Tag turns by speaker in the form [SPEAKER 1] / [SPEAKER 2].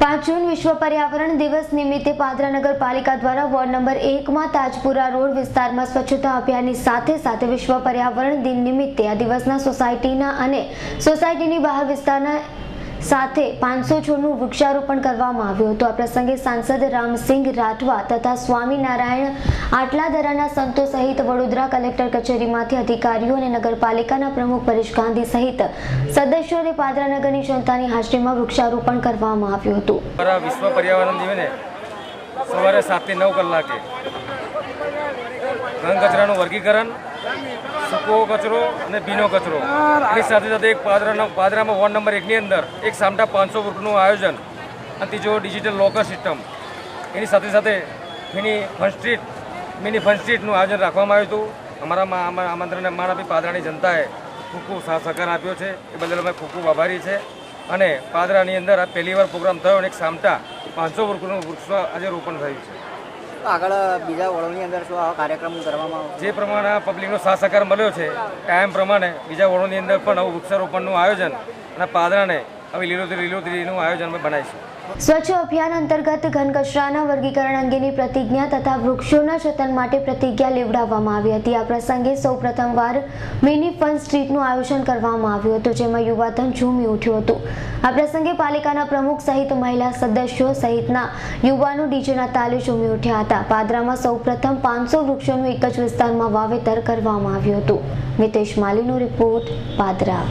[SPEAKER 1] પાંચ જૂન વિશ્વ પર્યાવરણ દિવસ નિમિત્તે પાદરા નગરપાલિકા દ્વારા વોર્ડ નંબર એકમાં તાજપુરા રોડ વિસ્તારમાં સ્વચ્છતા અભિયાનની સાથે સાથે વિશ્વ પર્યાવરણ દિન નિમિત્તે આ દિવસના સોસાયટીના અને સોસાયટીની બહાર વિસ્તારના સાથે પાંચસો છોડનું વૃક્ષારોપણ કરવામાં આવ્યું હતું. આ પ્રસંગે સાંસદ રામસિંહ રાઠવા તથા સ્વામિનારાયણ આટલાદરાના સંતો સહિત વડોદરા કલેક્ટર કચેરીમાંથી અધિકારીઓ અને નગરપાલિકાના પ્રમુખ પરેશ ગાંધી સહિત સદસ્યો અને પાદરા નગરની જનતાની હાજરીમાં વૃક્ષારોપણ કરવામાં આવ્યું હતું.
[SPEAKER 2] વિશ્વ પર્યાવરણ દિવસે સવારે સાતથી નવ કલાકે ઘન કચરાનું વર્ગીકરણ સૂકો કચરો અને ભીનો કચરો. એની સાથે સાથે એક પાદરાનો પાદરામાં વોર્ડ નંબર એકની અંદર એક સામટા પાંચસો વૃક્ષનું આયોજન અને ત્રીજો ડિજિટલ લોકર સિસ્ટમ. એની સાથે સાથે mini fun street mini fun સ્ટ્રીટનું આયોજન રાખવામાં આવ્યું હતું. અમારા આમંત્રણને માન આપી પાદરાની જનતાએ ખૂબ ખૂબ સાથ સહકાર આપ્યો છે. એ બદલ અમે ખૂબ ખૂબ આભારી છે. અને પાદરાની અંદર આ પહેલીવાર પ્રોગ્રામ થયો અને એક સામટા પાંચસો વૃક્ષનું વૃક્ષ આજે રોપણ થયું છે.
[SPEAKER 3] આગળ બીજા વળોની અંદર શું આવા કાર્યક્રમ કરવામાં આવશે?
[SPEAKER 2] જે પ્રમાણે પબ્લિકનો સાથ સહકાર મળ્યો છે, કાયમ પ્રમાણે બીજા વડોની અંદર પણ આવું વૃક્ષારોપણનું આયોજન અને પાદરાને આવી લીલોતરી લીલોતરીનું આયોજન અમે બનાવીશું.
[SPEAKER 1] સ્વચ્છ અભિયાન અંતર્ગત ઘન કચરાના વર્ગીકરણ અંગેની પ્રતિજ્ઞા તથા વૃક્ષોના જતન માટે પ્રતિજ્ઞા લેવડાવવામાં આવી હતી. આ પ્રસંગે સૌ પ્રથમવાર મિની ફન સ્ટ્રીટનું આયોજન કરવામાં આવ્યું હતું, જેમાં યુવાધન ઝૂમી ઉઠ્યું હતું. આ પ્રસંગે પાલિકાના પ્રમુખ સહિત મહિલા સદસ્યો સહિતના યુવાનો ડીજેના તાલે ઝૂમી ઉઠ્યા હતા. પાદરામાં સૌ પ્રથમ પાંચસો વૃક્ષોનું એક જ વિસ્તારમાં વાવેતર કરવામાં આવ્યું હતું. મિતેશ માલીનો રિપોર્ટ પાદરા.